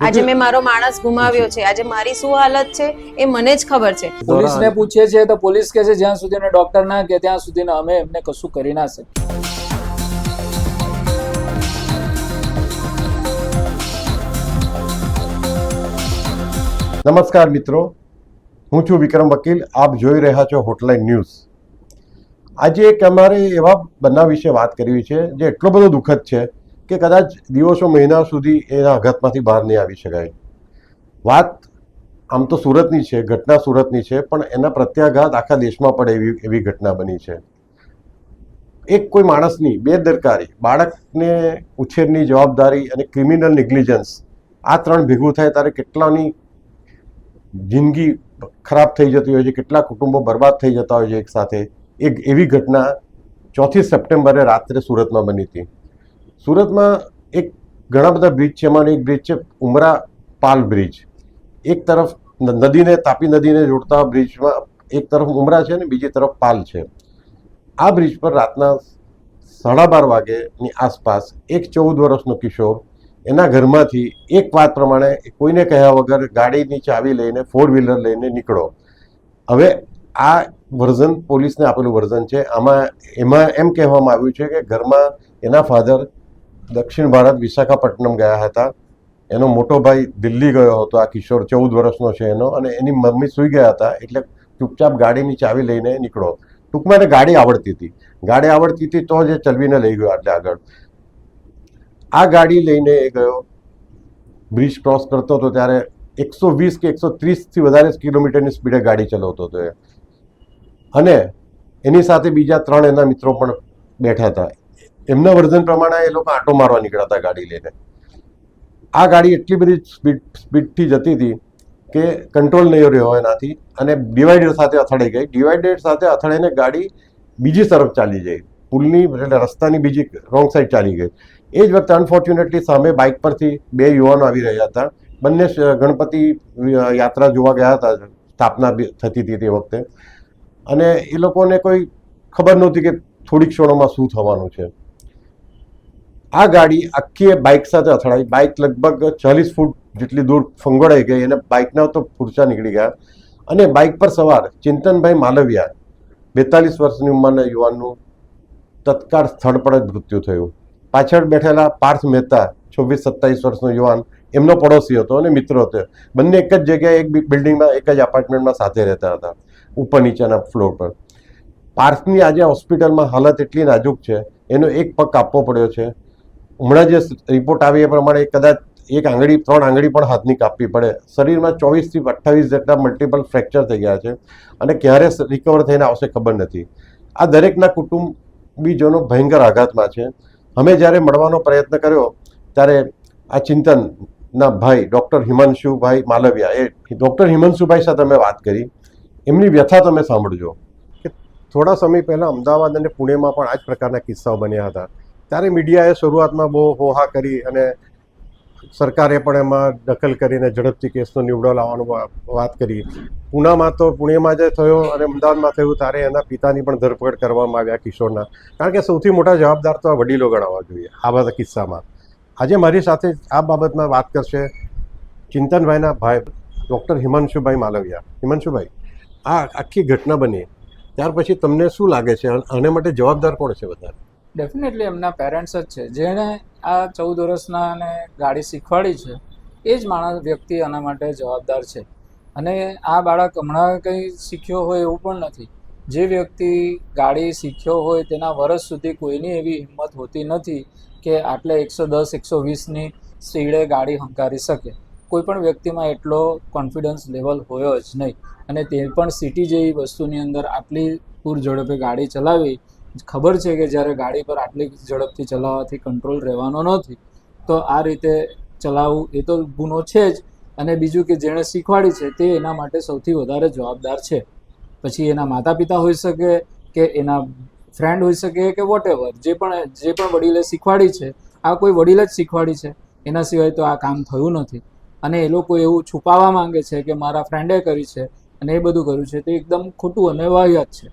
આજે મેં મારો માણસ ગુમાવ્યો છે. આજે મારી શું હાલત છે એ મને જ ખબર છે. પોલીસને પૂછીએ છીએ તો પોલીસ કહે છે જ્યાં સુધી ડોક્ટર ના કે ત્યાં સુધી અમે એમને કશું કરી ના શકીએ. નમસ્કાર મિત્રો. હું છું વિક્રમ વકીલ. આપ જોઈ રહ્યા છો હોટલાઇન ન્યૂઝ આજે એક અમારે એવા બનાવ વિશે વાત કરવી છે જે એટલો બધો દુઃખદ છે કે કદાચ દિવસો, મહિના સુધી એના આઘાતમાંથી બહાર નહીં આવી શકાય. વાત આમ તો સુરતની છે, ઘટના સુરતની છે, પણ એના પ્રત્યાઘાત આખા દેશમાં પડે એવી એવી ઘટના બની છે. એક કોઈ માણસની, બેદરકારી, બાળકને ઉછેરની જવાબદારી અને ક્રિમિનલ નિગ્લિજન્સ, આ ત્રણ ભેગું થાય ત્યારે કેટલાની જિંદગી ખરાબ થઈ જતી હોય છે, કેટલા કુટુંબો બરબાદ થઈ જતા હોય છે એક સાથે. એક એવી ઘટના ચોથી સપ્ટેમ્બરે રાત્રે સુરતમાં બની હતી. સુરતમાં એક ઘણા બધા બ્રિજ છે. એમાંનો એક બ્રિજ છે ઉમરા પાલ બ્રિજ. એક તરફ નદીને, તાપી નદીને જોડતા બ્રિજમાં એક તરફ ઉમરા છે ને બીજી તરફ પાલ છે. આ બ્રિજ પર રાતના સાડા બાર વાગ્યેની આસપાસ એક ચૌદ વર્ષનો કિશોર એના ઘરમાંથી એક વાત પ્રમાણે કોઈને કહ્યા વગર ગાડીની ચાવી લઈને ફોર વ્હીલર લઈને નીકળો હવે આ વર્ઝન પોલીસને આપેલું વર્ઝન છે. આમાં, એમાં એમ કહેવામાં આવ્યું છે કે ઘરમાં એના ફાધર દક્ષિણ ભારત વિશાખાપટ્ટનમ ગયા હતા. એનો મોટો ભાઈ દિલ્હી ગયો હતો. આ કિશોર ચૌદ વર્ષનો છે એનો અને એની મમ્મી સૂઈ ગયા હતા એટલે ચૂપચાપ ગાડીની ચાવી લઈને નીકળો. ટૂંકમાં એને ગાડી આવડતી હતી. ગાડી આવડતી હતી તો જ એ ચલવીને લઈ ગયો આટલે આગળ. આ ગાડી લઈને એ ગયો. બ્રિજ ક્રોસ કરતો હતો ત્યારે એકસો વીસ કે એકસો ત્રીસથી વધારે કિલોમીટરની સ્પીડે ગાડી ચલાવતો હતો એ. અને એની સાથે બીજા ત્રણ એના મિત્રો પણ બેઠા હતા. એમના વર્ઝન પ્રમાણે એ લોકો આંટો મારવા નીકળ્યા હતા ગાડી લઈને. આ ગાડી એટલી બધી સ્પીડ, સ્પીડથી જતી હતી કે કંટ્રોલ નહીં રહ્યો એનાથી અને ડિવાઈડર સાથે અથડાઈ ગઈ. ડિવાઈડર સાથે અથડાઈને ગાડી બીજી તરફ ચાલી ગઈ. પુલની, એટલે રસ્તાની બીજી રોંગ સાઈડ ચાલી ગઈ. એ જ વખતે અનફોર્ચ્યુનેટલી સામે બાઇક પરથી બે યુવાનો આવી રહ્યા હતા. બંને ગણપતિ યાત્રા જોવા ગયા હતા. સ્થાપના થતી હતી તે વખતે. અને એ લોકોને કોઈ ખબર નહોતી કે થોડીક ક્ષણોમાં શું થવાનું છે. આ ગાડી આખી બાઇક સાથે અથડાઈ. બાઇક લગભગ ચાલીસ ફૂટ જેટલી દૂર ફંગોળાઈ ગઈ અને બાઇકના તો ફૂરસા નીકળી ગયા. અને બાઇક પર સવાર ચિંતનભાઈ માલવિયા, બેતાલીસ વર્ષની ઉંમરના યુવાનનું તત્કાળ સ્થળ પર જ મૃત્યુ થયું. પાછળ બેઠેલા પાર્થ મહેતા, છવ્વીસ સત્તાવીસ વર્ષનો યુવાન, એમનો પડોશી હતો અને મિત્ર હતો. બંને એક જ જગ્યાએ એક બિલ્ડિંગમાં, એક જ એપાર્ટમેન્ટમાં સાથે રહેતા હતા, ઉપર નીચેના ફ્લોર પર. પાર્થની આજે હોસ્પિટલમાં હાલત એટલી નાજુક છે, એનો એક પગ કાપવો પડ્યો છે. હમણાં જે રિપોર્ટ આવી એ પ્રમાણે કદાચ એક આંગળી, ત્રણ આંગળી પણ હાથની કાપવી પડે. શરીરમાં ચોવીસથી અઠ્ઠાવીસ જેટલા મલ્ટિપલ ફ્રેક્ચર થઈ ગયા છે અને ક્યારે રિકવર થઈને આવશે ખબર નથી. આ દરેકના કુટુંબીજોનો ભયંકર આઘાતમાં છે. અમે જ્યારે મળવાનો પ્રયત્ન કર્યો, ત્યારે આ ચિંતનના ભાઈ ડૉક્ટર હિમાંશુભાઈ માલવિયા, એ ડૉક્ટર હિમાંશુભાઈ સાથે અમે વાત કરી. એમની વ્યથા તમે સાંભળજો. કે થોડા સમય પહેલાં અમદાવાદ અને પુણેમાં પણ આ જ પ્રકારના કિસ્સાઓ બન્યા હતા. ત્યારે મીડિયાએ શરૂઆતમાં બહુ હોહા કરી અને સરકારે પણ એમાં દખલ કરીને ઝડપથી કેસનો નિવડો લાવવાનું વાત કરી. પુનામાં તો પુણેમાં જે થયો અને અમદાવાદમાં થયું, ત્યારે એના પિતાની પણ ધરપકડ કરવામાં આવ્યા કિશોરના. કારણ કે સૌથી મોટા જવાબદાર તો આ વડીલો ગણાવવા જોઈએ, આ બધા કિસ્સામાં. આજે મારી સાથે આ બાબતમાં વાત કરશે ચિંતનભાઈના ભાઈ, ડૉક્ટર હિમાંશુભાઈ માલવિયા. હિમાંશુભાઈ, આ આખી ઘટના બની. ત્યાર પછી તમને શું લાગે છે? આને માટે જવાબદાર કોણ છે વધારે ડેફિનેટલી એમના પેરેન્ટ્સ જ છે. જેણે આ ચૌદ વર્ષના અને ગાડી શીખવાડી છે, એ જ માણસ વ્યક્તિ આના માટે જવાબદાર છે. અને આ બાળક હમણાં કંઈ શીખ્યો હોય એવું પણ નથી. જે વ્યક્તિ ગાડી શીખ્યો હોય તેના વર્ષ સુધી કોઈની એવી હિંમત હોતી નથી કે આટલે એકસો દસ, એકસો વીસની સ્પીડે ગાડી હંકારી શકે. કોઈ પણ વ્યક્તિમાં એટલો કોન્ફિડન્સ લેવલ હોય જ નહીં. અને તે પણ સિટી જેવી વસ્તુની અંદર આટલી પૂર ઝડપે ગાડી ચલાવી ખબર છે કે જ્યારે ગાડી પર આટલી ઝડપથી ચલાવવાથી કંટ્રોલ રહેવાનો નથી, તો આ રીતે ચલાવવું એ તો ગુનો છે જ. અને બીજું કે જેણે શીખવાડી છે તે એના માટે સૌથી વધારે જવાબદાર છે. પછી એના માતા પિતા હોઈ શકે કે એના ફ્રેન્ડ હોઈ શકે કે વોટ જે પણ જે પણ વડીલે શીખવાડી છે, આ કોઈ વડીલે જ શીખવાડી છે, એના સિવાય તો આ કામ થયું નથી. અને એ લોકો એવું છુપાવવા માંગે છે કે મારા ફ્રેન્ડે કરી છે અને એ બધું કર્યું છે, તે એકદમ ખોટું અને વાહિયાત છે.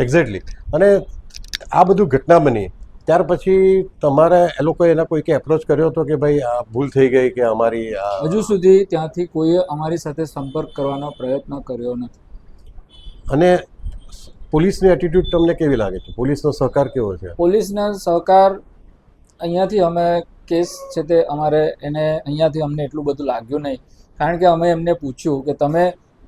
એક્ઝેક્ટલી અને આ બધું ઘટના બની. ત્યાર પછી તમારે એ લોકોએ એના કોઈકે એપ્રોચ કર્યો હતો કે ભાઈ આ ભૂલ થઈ ગઈ કે અમારી હજુ સુધી ત્યાંથી કોઈએ અમારી સાથે સંપર્ક કરવાનો પ્રયત્ન કર્યો નથી. અને પોલીસની એટીટ્યુડ તમને કેવી લાગે છે? પોલીસનો સહકાર કેવો છે? પોલીસના સહકાર અહીંયાથી અમે કેસ છે તે અમારે એને અહીંયાથી અમને એટલું બધું લાગ્યું નહીં. કારણ કે અમે એમને પૂછ્યું કે તમે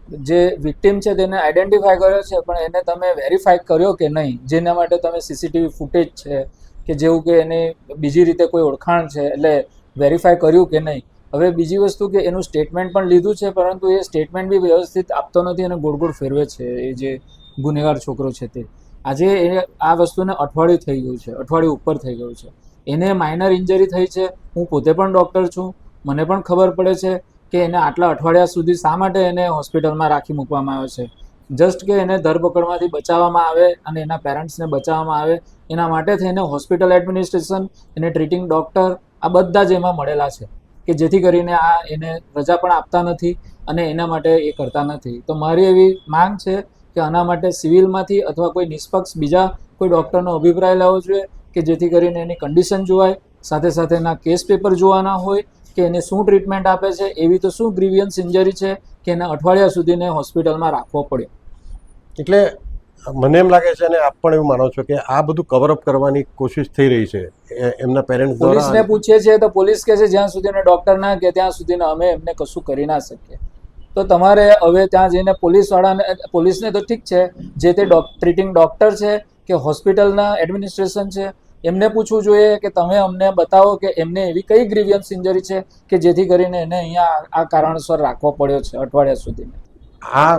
જે વિક્ટિમ છે તેને આઈડેન્ટિફાય કર્યો છે, પણ એને તમે વેરીફાઈ કર્યો કે નહીં, જેના માટે તમે સીસીટીવી ફૂટેજ છે કે જેવું કે એની બીજી રીતે કોઈ ઓળખાણ છે, એટલે વેરીફાઈ કર્યું કે નહીં. હવે બીજી વસ્તુ કે એનું સ્ટેટમેન્ટ પણ લીધું છે, પરંતુ એ સ્ટેટમેન્ટ બી વ્યવસ્થિત આપતો નથી અને ગોળ ગોળ ફેરવે છે એ જે ગુનેગાર છોકરો છે તે. આજે એ આ વસ્તુને અઠવાડિયું થઈ ગયું છે, અઠવાડિયું ઉપર થઈ ગયું છે. એને માઇનર ઇન્જરી થઈ છે, હું પોતે પણ ડૉક્ટર છું, મને પણ ખબર પડે છે કે એને આટલા અઠવાડિયા સુધી શા માટે એને હોસ્પિટલમાં રાખી મૂકવામાં આવ્યો છે? જસ્ટ કે એને ધરપકડમાંથી બચાવવામાં આવે અને એના પેરેન્ટ્સને બચાવવામાં આવે, એના માટે થઈને હોસ્પિટલ એડમિનિસ્ટ્રેશન એને ટ્રીટિંગ ડૉક્ટર આ બધા જ એમાં મળેલા છે. કે જેથી કરીને આ એને રજા પણ આપતા નથી અને એના માટે એ કરતા નથી. તો મારી એવી માંગ છે કે આના માટે સિવિલમાંથી અથવા કોઈ નિષ્પક્ષ બીજા કોઈ ડૉક્ટરનો અભિપ્રાય લેવો જોઈએ કે જેથી કરીને એની કન્ડિશન જોવાય, સાથે સાથે એના કેસ પેપર જોવાના હોય કે એને શું ટ્રીટમેન્ટ આપે છે એવી તો શું ગ્રીવિયન્સ ઇન્જરી છે કે એને અઠવાડિયા સુધીને હોસ્પિટલમાં રાખવો પડ્યો? એટલે મને એમ લાગે છે અને આપ પણ એવું માનો છો કે આ બધું કવરઅપ કરવાની કોશિશ થઈ રહી છે એમના પેરેન્ટ્સ પોલીસને પૂછીએ છીએ તો પોલીસ કહે છે જ્યાં સુધી ડૉક્ટર ના કે ત્યાં સુધી અમે એમને કશું કરી ના શકીએ. તો તમારે હવે ત્યાં જઈને પોલીસવાળાને પોલીસને તો ઠીક છે જે તે ટ્રીટિંગ ડૉક્ટર છે કે હોસ્પિટલના એડમિનિસ્ટ્રેશન છે એમને પૂછવું જોઈએ કે તમે અમને બતાવો કે એમને એવી કઈ ગ્રીવિયન્સ ઇન્જરી છે કે જેથી કરીને એને અહીંયા આ કારણસર રાખવો પડ્યો છે અઠવાડિયા સુધી આ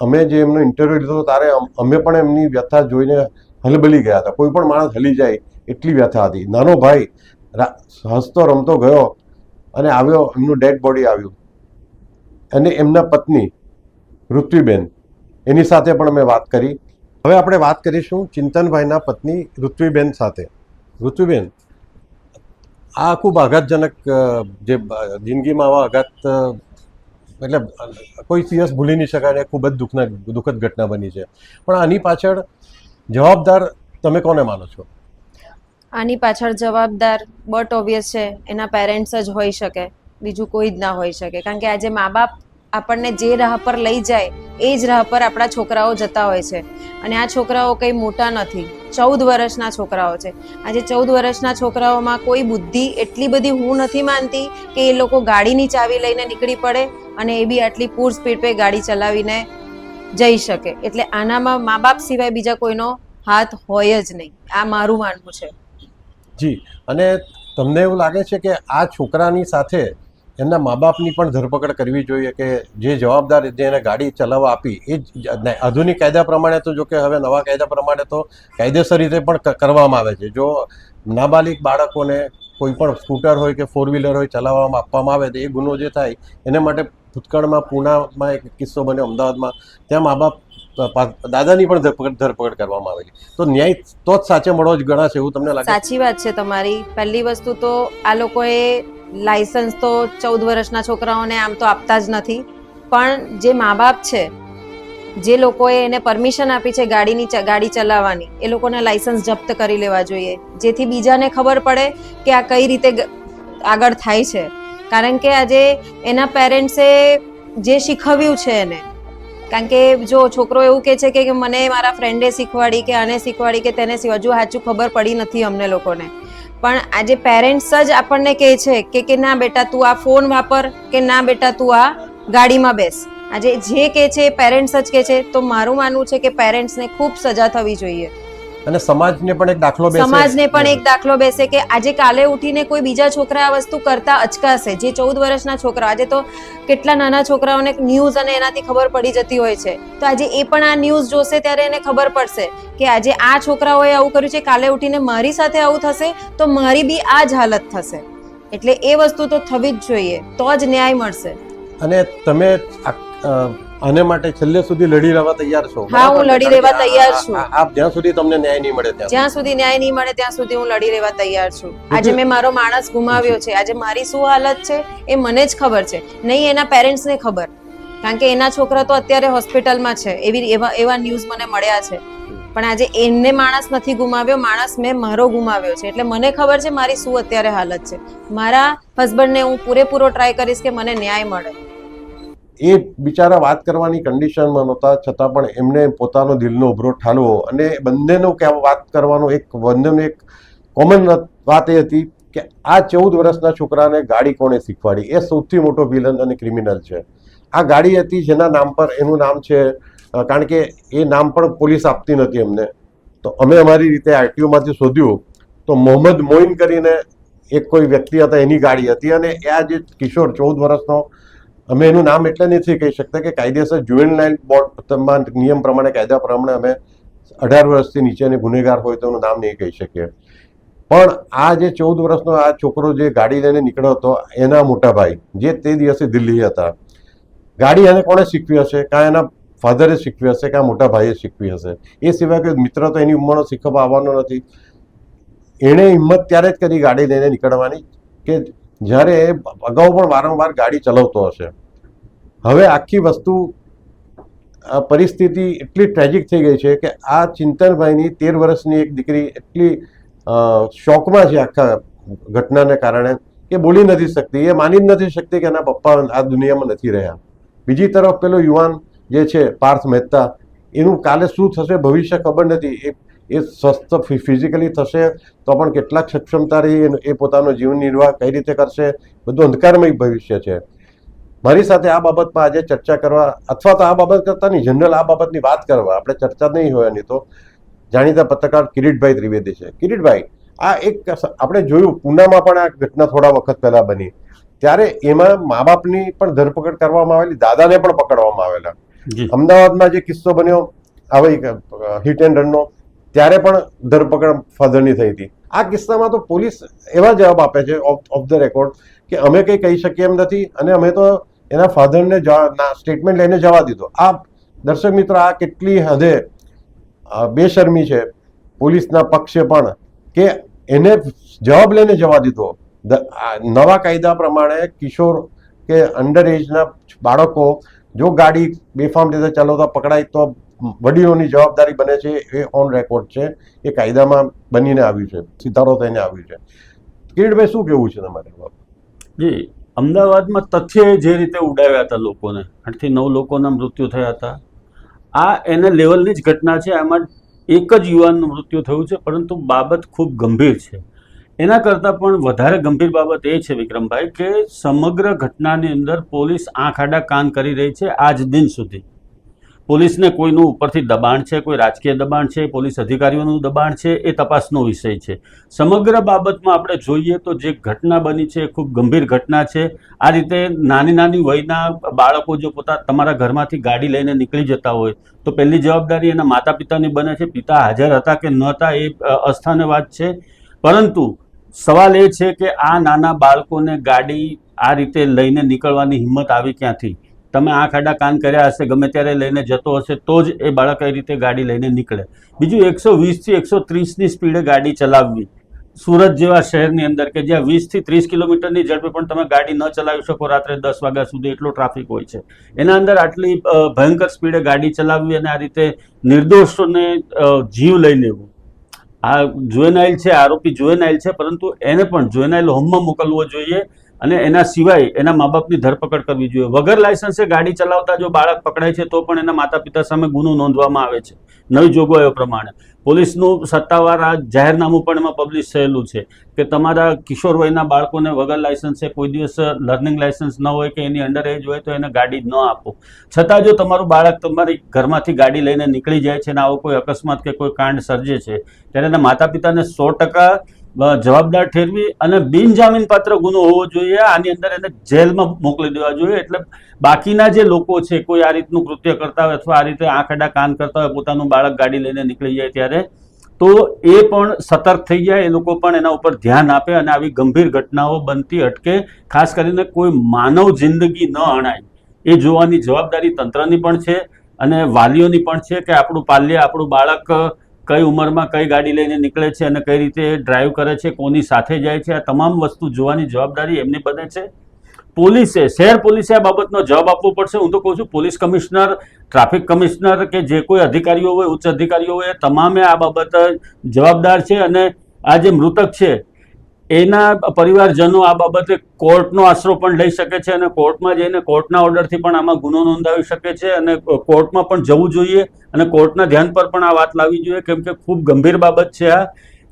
અમે જે એમનો ઇન્ટરવ્યુ લીધો તારે અમે પણ એમની વ્યથા જોઈને હલબલી ગયા હતા. કોઈ પણ માણસ હલી જાય એટલી વ્યથા હતી. નાનો ભાઈ હસતો રમતો ગયો અને આવ્યો, એમનું ડેડ બોડી આવ્યું. અને એમના પત્ની, ઋત્વીબેન, એની સાથે પણ અમે વાત કરી. હવે આપણે વાત કરીશું ચિંતનભાઈના પત્ની ઋત્વીબેન સાથે. ઋત્વીબેન આ ખૂબ આઘાતજનક જે જિંદગીમાં આવા આઘાત એટલે કોઈ દિવસ ભૂલી નહીં શકાય ખૂબ જ દુઃખના, દુઃખદ ઘટના બની છે. પણ આની પાછળ જવાબદાર તમે કોને માનો છો? આની પાછળ જવાબદાર બટ ઓબ્વિયસ છે, એના પેરેન્ટ્સ જ હોઈ શકે. બીજું કોઈ જ ના હોઈ શકે. કારણ કે આજે મા બાપ આપણને જે રાહ પર લઈ જાય, એ જ રાહ પર આપણા છોકરાઓ જતા હોય છે. અને આ છોકરાઓ કંઈ મોટા નથી. ચૌદ વર્ષના છોકરાઓ છે. આજે ચૌદ વર્ષના છોકરાઓમાં કોઈ બુદ્ધિ એટલી બધી હું નથી માનતી કે એ લોકો ગાડીની ચાવી લઈને નીકળી પડે અને એ બી આટલી પૂર સ્પીડ પર ગાડી ચલાવીને જઈ શકે. એટલે આનામાં મા બાપ સિવાય બીજા કોઈનો હાથ હોય જ નહીં. આ મારું માનવું છે. જી. અને તમને એવું લાગે છે કે આ છોકરાની સાથે એમના મા બાપની પણ ધરપકડ કરવી જોઈએ કે જે જવાબદાર જે એને ગાડી ચલાવવા આપી, એ આધુનિક કાયદા પ્રમાણે તો જો કે હવે નવા કાયદા પ્રમાણે તો કાયદેસર રીતે પણ કરવામાં આવે છે. જો નાબાલિગ બાળકોને કોઈ પણ સ્કૂટર હોય કે ફોર વ્હીલર હોય ચલાવવામાં આપવામાં આવે તો એ ગુનો જે થાય એને માટે ભૂતકાળમાં પૂનામાં એક કિસ્સો બન્યો અમદાવાદમાં. ત્યાં મા બાપ દાદાની પણ ધરપકડ ધરપકડ કરવામાં આવેલી. તો ન્યાય તો જ સાચે મળવો જ ગણાશે એવું તમને લાગે? સાચી વાત છે તમારી. પહેલી વસ્તુ તો આ લોકોએ લાયસન્સ તો ચૌદ વર્ષના છોકરાઓને આમ તો આપતા જ નથી. પણ જે મા બાપ છે, જે લોકોએ એને પરમિશન આપી છે ગાડીની ગાડી ચલાવવાની, એ લોકોને લાયસન્સ જપ્ત કરી લેવા જોઈએ. જેથી બીજાને ખબર પડે કે આ કઈ રીતે આગળ થાય છે. કારણ કે આજે એના પેરેન્ટ્સે જે શીખવ્યું છે એને, કારણ કે જો છોકરો એવું કહે છે કે મને મારા ફ્રેન્ડે શીખવાડી કે આને શીખવાડી કે તેને હજુ સાચું ખબર પડી નથી અમને લોકોને. પણ આજે પેરેન્ટ્સ જ આપણને કહે છે કે કે ના બેટા, તું આ ફોન વાપર કે ના બેટા, તું આ ગાડીમાં બેસ. આજે જે કહે છે પેરેન્ટ્સ જ કહે છે. તો મારું માનવું છે કે પેરેન્ટ્સને ખૂબ સજા થવી જોઈએ. અને સમાજને પણ એક દાખલો બેસે. સમાજને પણ એક દાખલો બેસે કે આજે કાલે ઉઠીને કોઈ બીજા છોકરા આ વસ્તુ કરતા અચકાશે. જે ચૌદ વર્ષના છોકરા આજે તો કેટલા નાના છોકરાઓને ન્યૂઝ અને એનાથી ખબર પડી જતી હોય છે. તો આજે એ પણ આ ન્યૂઝ જોશે ત્યારે એને ખબર પડશે કે આજે આ છોકરાઓએ આવું કર્યું છે કાલે ઉઠીને મારી સાથે આવું થશે તો મારી બી આ જ હાલત થશે. એટલે એ વસ્તુ તો થવી જ જોઈએ. તો જ ન્યાય મળશે. અને તમે આને માટે છેલ્લે સુધી લડી રહેવા તૈયાર છો? હા, હું લડી રહેવા તૈયાર છું. આપ જ્યાં સુધી તમને ન્યાય નહીં મળે ત્યાં જ્યાં સુધી. ન્યાય નહીં મળે ત્યાં સુધી હું લડી રહેવા તૈયાર છું. આજે મેં મારો માણસ ગુમાવ્યો છે. આજે મારી શું હાલત છે એ મને જ ખબર છે. નહીં એના પેરેન્ટ્સને ખબર. કારણ કે એના છોકરા તો અત્યારે હોસ્પિટલમાં છે. એવી એવા એવા ન્યૂઝ મને મળ્યા છે. પણ આજે એમને માણસ નથી ગુમાવ્યો. માણસ મેં મારો ગુમાવ્યો છે. એટલે મને ખબર છે મારી શું અત્યારે હાલત છે. મારા હસબન્ડને હું પૂરેપૂરો ટ્રાય કરીશ કે મને ન્યાય મળે. એ બિચારા વાત કરવાની કન્ડિશનમાં નહોતા, છતાં પણ એમને પોતાનો દિલનો ઉભરો ઠાલવો અને બંનેનો વાત કરવાનો એક બંનેનો એક કોમન વાત એ હતી કે આ ચૌદ વર્ષના છોકરાને ગાડી કોણે શીખવાડી? એ સૌથી મોટો વિલન અને ક્રિમિનલ છે. આ ગાડી હતી જેના નામ પર એનું નામ છે કારણ કે એ નામ પણ પોલીસ આપતી નથી એમને. તો અમે અમારી રીતે આરટીઓમાંથી શોધ્યું તો મોહમ્મદ મોઇન કરીને એક કોઈ વ્યક્તિ હતા એની ગાડી હતી અને એ આ જે કિશોર ચૌદ વર્ષનો અમે એનું નામ એટલે નથી કહી શકતા કે કાયદેસર જુવેનાઇલ બોર્ડ નિયમ પ્રમાણે, કાયદા પ્રમાણે અમે અઢાર વર્ષથી નીચેની ગુનેગાર હોય તો એનું નામ નહીં કહી શકીએ. પણ આ જે ચૌદ વર્ષનો આ છોકરો જે ગાડી લઈને નીકળ્યો હતો, એના મોટા ભાઈ, જે તે દિવસે દિલ્હી હતા. ગાડી એને કોણે શીખવી હશે? કાં એના ફાધરે શીખવી હશે? કાં મોટા ભાઈએ શીખવી હશે? એ સિવાય કોઈ મિત્ર તો એની ઉંમરનો શીખવવા આવવાનો નથી. એણે હિંમત ત્યારે જ કરી ગાડી લઈને નીકળવાની કે જ્યારે એ અગાઉ પણ વારંવાર ગાડી ચલાવતો હશે. હવે આખી વસ્તુ પરિસ્થિતિ એટલી ટ્રેજિક થઈ ગઈ છે કે આ ચિંતનભાઈની તેર વર્ષની એક દીકરી એટલી શોકમાં છે આખા ઘટનાને કારણે કે બોલી નથી શકતી. એ માની જ નથી શકતી કે એના પપ્પા આ દુનિયામાં નથી રહ્યા. બીજી તરફ પેલો યુવાન જે છે પાર્થ મહેતા, એનું કાલે શું થશે ભવિષ્ય ખબર નથી. એ એ સ્વસ્થ ફિઝિકલી થશે તો પણ કેટલાક સક્ષમતા રહી એ પોતાનો જીવન નિર્વાહ કઈ રીતે કરશે બધું અંધકારમય ભવિષ્ય છે. મારી સાથે આ બાબતમાં આજે ચર્ચા કરવા અથવા તો આ બાબત કરતા નહીં જનરલ આ બાબતની વાત કરવા આપણે ચર્ચા નહીં હોય એની તો જાણીતા પત્રકાર કિરીટભાઈ ત્રિવેદી છે. કિરીટભાઈ આ એક આપણે જોયું પૂનામાં પણ આ ઘટના થોડા વખત પહેલા બની. ત્યારે એમાં મા બાપની પણ ધરપકડ કરવામાં આવેલી દાદાને પણ પકડવામાં આવેલા. અમદાવાદમાં જે કિસ્સો બન્યો આવી હિટ એન્ડ રનનો ત્યારે પણ ધરપકડ ફાધરની થઈ હતી. આ કિસ્સામાં તો પોલીસ એવા જવાબ આપે છે ઓફ ધ રેકોર્ડ કે અમે કંઈ કહી શકીએ એમ નથી અને અમે તો એના ફાધરને સ્ટેટમેન્ટ લઈને જવા દીધો. આ દર્શક મિત્રો, આ કેટલી હદે બેશરમી છે પોલીસના પક્ષે પણ કે એને જવાબ લઈને જવા દીધો. નવા કાયદા પ્રમાણે કિશોર કે અંડર એજના બાળકો જો ગાડી બેફામ રીતે ચલાવતા પકડાય તો વડીલોની જવાબદારી બને છે, એ ઓન રેકોર્ડ છે, એ કાયદામાં બનીને આવ્યું છે સિતારો થઈને આવ્યું છે. કિરીટભાઈ, શું કેવું છે તમારે? જી, અમદાવાદમાં તથ્ય જે રીતે ઉડાવ્યા હતા લોકોને, આઠથી નવ લોકોના મૃત્યુ થયા હતા. આ એના લેવલની જ ઘટના છે, આમાં એક જ યુવાનનું મૃત્યુ થયું છે, પરંતુ બાબત ખૂબ ગંભીર છે. એના કરતાં પણ વધારે ગંભીર બાબત એ છે, વિક્રમભાઈ, કે સમગ્ર ઘટનાની અંદર પોલીસ આંખ આડા કાન કરી રહી છે, આજ દિન સુધી. પોલીસને કોઈનું ઉપરથી દબાણ છે, કોઈ રાજકીય દબાણ છે, પોલીસ અધિકારીઓનું દબાણ છે, એ તપાસનો વિષય છે. સમગ્ર બાબતમાં આપણે જોઈએ તો જે ઘટના બની છે, એ ખૂબ ગંભીર ઘટના છે. આ રીતે નાની નાની વયના બાળકો જો પોતા તમારા ઘરમાંથી ગાડી લઈને નીકળી જતા હોય, તો પહેલી જવાબદારી એના માતા પિતાની બને છે. પિતા હાજર હતા કે ન હતા એ અસ્થાને વાત છે. પરંતુ સવાલ એ છે કે આ નાના બાળકોને ગાડી આ રીતે લઈને નીકળવાની હિંમત આવી ક્યાંથી? તમે આંખ આડા કાન કર્યા હશે, ગમે ત્યારે લઈને જતો હશે, તો જ એ બાળક એ રીતે ગાડી લઈને નીકળે. બીજું એકસો વીસથી એકસો ત્રીસની સ્પીડે ગાડી ચલાવવી. સુરત જેવા શહેરની અંદર કે જ્યાં વીસથી ત્રીસ કિલોમીટરની ઝડપે પણ તમે ગાડી ન ચલાવી શકો, રાત્રે દસ વાગ્યા સુધી એટલો ટ્રાફિક હોય છે. એના અંદર આટલી ભયંકર સ્પીડે ગાડી ચલાવવી અને આ રીતે નિર્દોષોને જીવ લઈ લેવું. આ જુએનાઇલ છે, આરોપી જુએનાઇલ છે, પરંતુ એને પણ જુએનાઇલ હોમમાં મોકલવો જોઈએ. અને એના સિવાય એના મા બાપની ધરપકડ કરવી જોઈએ. વગર લાયસન્સે ગાડી ચલાવતા જો બાળક પકડાય છે, તો પણ એના માતા પિતા સામે ગુનો નોંધવામાં આવે છે. નવી જોગવાઈઓ પ્રમાણે. પોલીસનું સત્તાવાર આ જાહેરનામું પણ એમાં પબ્લિશ થયેલું છે કે તમારા કિશોર વયના બાળકોને વગર લાયસન્સે કોઈ દિવસ લર્નિંગ લાયસન્સ ન હોય કે એની અંડર એજ હોય તો એને ગાડી ન આપો. છતાં જો તમારું બાળક તમારી ઘરમાંથી ગાડી લઈને નીકળી જાય છે અને આવો કોઈ અકસ્માત કે કોઈ કાંડ સર્જે છે, ત્યારે એના માતા પિતાને સો ટકા જવાબદાર ઠેરવી અને બિનજામીનપાત્ર ગુનો હોવો જોઈએ. આની અંદર એને જેલમાં મોકલી દેવા જોઈએ. એટલે બાકીના જે લોકો છે, કોઈ આ રીતનું કૃત્ય કરતા હોય અથવા આ રીતે આંખ અડા કાન કરતા હોય, પોતાનું બાળક ગાડી લઈને નીકળી જાય ત્યારે, તો એ પણ સતર્ક થઈ જાય. એ લોકો પણ એના ઉપર ધ્યાન આપે અને આવી ગંભીર ઘટનાઓ બનતી અટકે, ખાસ કરીને કોઈ માનવ જિંદગી ન અણાય. એ જોવાની જવાબદારી તંત્રની પણ છે અને વાલીઓની પણ છે કે આપણું પાલ્ય, આપણું બાળક કઈ ઉંમરમાં કઈ ગાડી લઈને નીકળે છે અને કઈ રીતે ડ્રાઈવ કરે છે, કોની સાથે જાય છે, આ તમામ વસ્તુ જોવાની જવાબદારી એમની બને છે. પોલીસે, શહેર પોલીસે આ બાબતનો જવાબ આપવો પડશે. હું તો કહું છું, પોલીસ કમિશનર, ટ્રાફિક કમિશનર કે જે કોઈ અધિકારીઓ હોય, ઉચ્ચ અધિકારીઓ હોય તમામે આ બાબત જવાબદાર છે અને આ જે મૃતક છે એના પરિવારજનો આ બાબતે કોર્ટનો આશરો પણ લઈ શકે છે અને કોર્ટમાં જઈને કોર્ટના ઓર્ડરથી પણ આમાં ગુનો નોંધાવી શકે છે અને કોર્ટમાં પણ જવું જોઈએ અને કોર્ટના ધ્યાન પર પણ આ વાત લાવવી જોઈએ. કેમ કે ખૂબ ગંભીર બાબત છે આ.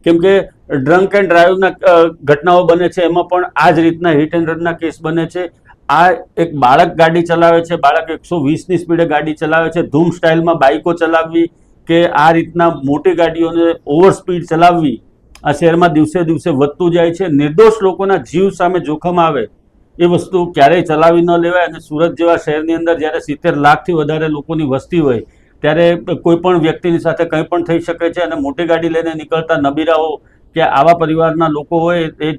કેમ કે ડ્રંક એન્ડ ડ્રાઈવના ઘટનાઓ બને છે, એમાં પણ આ જ રીતના હિટ એન્ડ રનના કેસ બને છે. આ એક બાળક ગાડી ચલાવે છે, બાળક એકસો વીસની સ્પીડે ગાડી ચલાવે છે. ધૂમ સ્ટાઇલમાં બાઇકો ચલાવવી કે આ રીતના મોટી ગાડીઓને ઓવર સ્પીડ ચલાવવી આ શહેરમાં દિવસે દિવસે વધતું જાય છે. નિર્દોષ લોકોના જીવ સામે જોખમ આવે એ વસ્તુ ક્યારેય ચલાવી ન લેવાય અને સુરત જેવા શહેરની અંદર જ્યારે સિત્તેર લાખથી વધારે લોકોની વસ્તી હોય, ત્યારે કોઈ પણ વ્યક્તિની સાથે કંઈ પણ થઈ શકે છે અને મોટી ગાડી લઈને નીકળતા નબીરાઓ કે આવા પરિવારના લોકો હોય, એ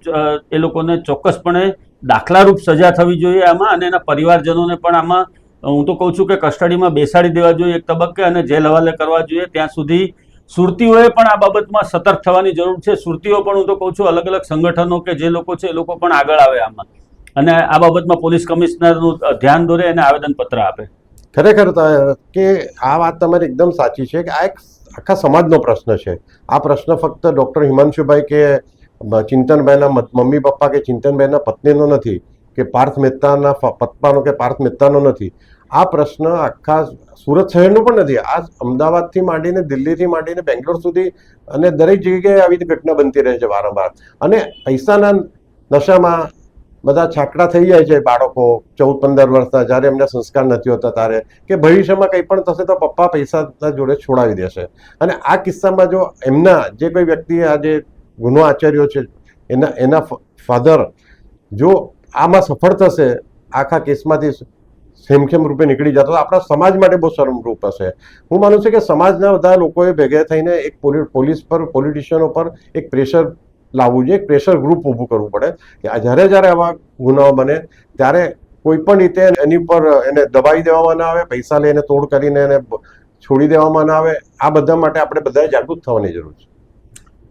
એ લોકોને ચોક્કસપણે દાખલારૂપ સજા થવી જોઈએ આમાં અને એના પરિવારજનોને પણ આમાં, હું તો કહું છું કે કસ્ટડીમાં બેસાડી દેવા જોઈએ એક તબક્કે અને જેલ હવાલે કરવા જોઈએ. ત્યાં સુધી સુરતીઓએ પણ આ બાબતમાં સતર્ક થવાની જરૂર છે. સુરતીઓ પણ હું તો કહું છું અલગ અલગ સંગઠનો કે જે લોકો છે એ લોકો પણ આગળ આવે આમાં. અને આ બાબતમાં પોલીસ કમિશનરનું ધ્યાન દોરે અને આવેદનપત્ર આપે. ખરેખર કે આ વાત તમારી એકદમ સાચી છે કે આ એક આખા સમાજનો પ્રશ્ન છે. આ પ્રશ્ન ફક્ત ડૉક્ટર હિમાંશુભાઈ કે ચિંતનભાઈના મમ્મી પપ્પા કે ચિંતનભાઈના પત્નીનો નથી, કે પાર્થ મહેતાના પપ્પાનો કે પાર્થ મહેતાનો નથી. આ પ્રશ્ન આખા સુરત શહેરનો પણ નથી. આ અમદાવાદથી માંડીને દિલ્હીથી માંડીને બેંગ્લોર સુધી અને દરેક જગ્યાએ આવી ઘટના બનતી રહે છે વારંવાર. અને પૈસાના નશામાં બધા છાકડા થઈ જાય છે બાળકો ચૌદ, પંદર વર્ષના, જ્યારે એમને સંસ્કાર નથી હોતા ત્યારે. કે ભવિષ્યમાં કંઈ પણ થશે તો પપ્પા પૈસા જોડે છોડાવી દેશે. અને આ કિસ્સામાં જો એમના જે કોઈ વ્યક્તિએ આ જે ગુનો આચર્યો છે, એના એના ફાધર જો આમાં સફળ થશે, આખા કેસમાંથી સેમખેમ રૂપે નીકળી જતો આપણા સમાજ માટે બહુ શરમરૂપ હશે. હું માનું છું કે સમાજના બધા લોકોએ ભેગા થઈને એક પોલી- પોલીસ પર, પોલિટિશિયનો પર એક પ્રેશર લાવવું જોઈએ. એક પ્રેશર ગ્રુપ ઊભું કરવું પડે. કે જ્યારે જ્યારે આવા ગુનાઓ બને, ત્યારે કોઈ પણ રીતે એની પર એને દબાઈ દેવામાં ના આવે, પૈસા લઈને તોડ કરીને એને છોડી દેવામાં ના આવે. આ બધા માટે આપણે બધાએ જાગૃત થવાની જરૂર છે.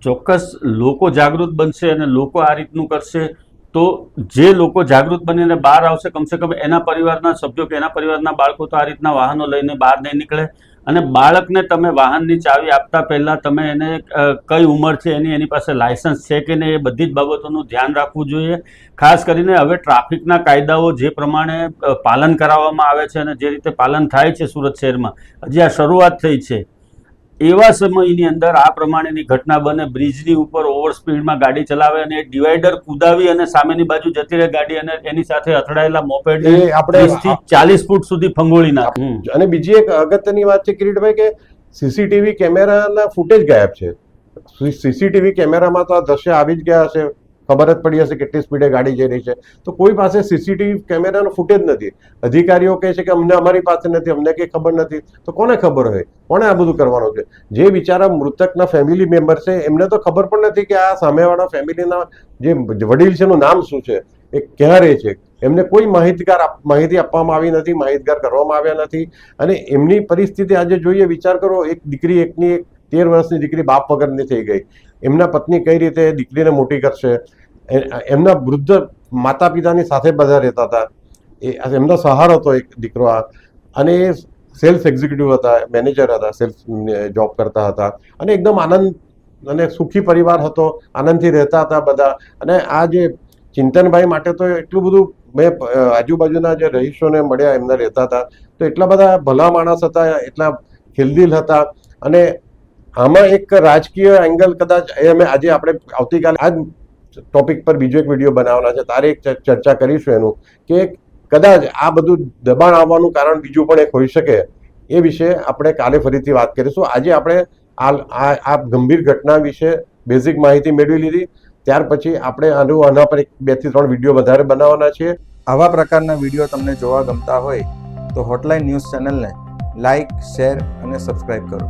ચોક્કસ લોકો જાગૃત બનશે અને લોકો આ રીતનું કરશે. તો જે લોકો જાગૃત બનીને બહાર આવશે, કમસે કમ એના પરિવારના સભ્યો કે એના પરિવારના બાળકો તો આ રીતના વાહનો લઈને બહાર નહીં નીકળે. અને બાળકને તમે વાહનની ચાવી આપતા પહેલાં તમે એને કઈ ઉંમર છે એની એની પાસે લાયસન્સ છે કે નહીં એ બધી જ બાબતોનું ધ્યાન રાખવું જોઈએ. ખાસ કરીને હવે ટ્રાફિકના કાયદાઓ જે પ્રમાણે પાલન કરાવવામાં આવે છે અને જે રીતે પાલન થાય છે સુરત શહેરમાં, હજી આ શરૂઆત થઈ છે. એવા સમયની અંદર આ પ્રમાણેની ઘટના બને બ્રિજની ઉપર ઓવર સ્પીડમાં ગાડી ચલાવે અને ડિવાઈડર કુદાવી અને સામેની બાજુ જતી રહે ગાડી અને એની સાથે અથડાયેલા મોપેડ આપણે ચાલીસ ફૂટ સુધી ફંગોળી નાખે. અને બીજી એક અગત્યની વાત છે કિરીટભાઈ કે સીસીટીવી કેમેરાના ફૂટેજ ગાયબ છે. સીસીટીવી કેમેરામાં તો આ દ્રશ્ય આવી જ ગયા હશે. ખબર જ પડી હશે કેટલી સ્પીડે ગાડી જઈ રહી છે. તો કોઈ પાસે સીસીટીવી કેમેરાનો ફૂટેજ નથી. અધિકારીઓ કહે છે કે અમને અમારી પાસે નથી, અમને કંઈ ખબર નથી. તો કોને ખબર હોય? કોને આ બધું કરવાનું છે? જે બિચારા મૃતકના ફેમિલી મેમ્બર છે, એમને તો ખબર પણ નથી કે આ સામેવાળા ફેમિલીના જે વડીલ છે, એનું નામ શું છે? એ ક્યાં રહે છે? એમને કોઈ માહિતગાર માહિતી આપવામાં આવી નથી, માહિતગાર કરવામાં આવ્યા નથી. અને એમની પરિસ્થિતિ આજે જોઈએ, વિચાર કરો, એક દીકરી એકની એક તેર વર્ષની દીકરી બાપ વગરની થઈ ગઈ. એમના પત્ની કઈ રીતે દીકરીને મોટી કરશે? એમના વૃદ્ધ માતા પિતાની સાથે બધા રહેતા હતા. એ એમનો સહારો હતો એક દીકરો આ. અને એ સેલ્સ એક્ઝિક્યુટિવ હતા, મેનેજર હતા સેલ્સ જોબ કરતા હતા. અને એકદમ આનંદ અને સુખી પરિવાર હતો. આનંદથી રહેતા હતા બધા. અને આ જે ચિંતનભાઈ માટે તો એટલું બધું મેં આજુબાજુના જે રહીશોને મળ્યા, એમને રહેતા હતા. તો એટલા બધા ભલા માણસ હતા, એટલા ખિલદિલ હતા. અને આમાં એક રાજકીય એંગલ કદાચ એ અમે આજે આપણે આવતીકાલે આ જ ટોપિક પર બીજો એક વીડિયો બનાવવાના છે. તારે એક ચર્ચા કરીશું એનું કે કદાચ આ બધું દબાણ આવવાનું કારણ બીજું પણ એક હોઈ શકે એ વિશે આપણે કાલે ફરીથી વાત કરીશું. આજે આપણે આ આ ગંભીર ઘટના વિશે બેઝિક માહિતી મેળવી લીધી. ત્યાર પછી આપણે આનું, આના પર એક બેથી ત્રણ વીડિયો વધારે બનાવવાના છીએ. આવા પ્રકારના વીડિયો તમને જોવા ગમતા હોય તો હોટલાઇન ન્યૂઝ ચેનલને લાઇક શેર અને સબસ્ક્રાઇબ કરો.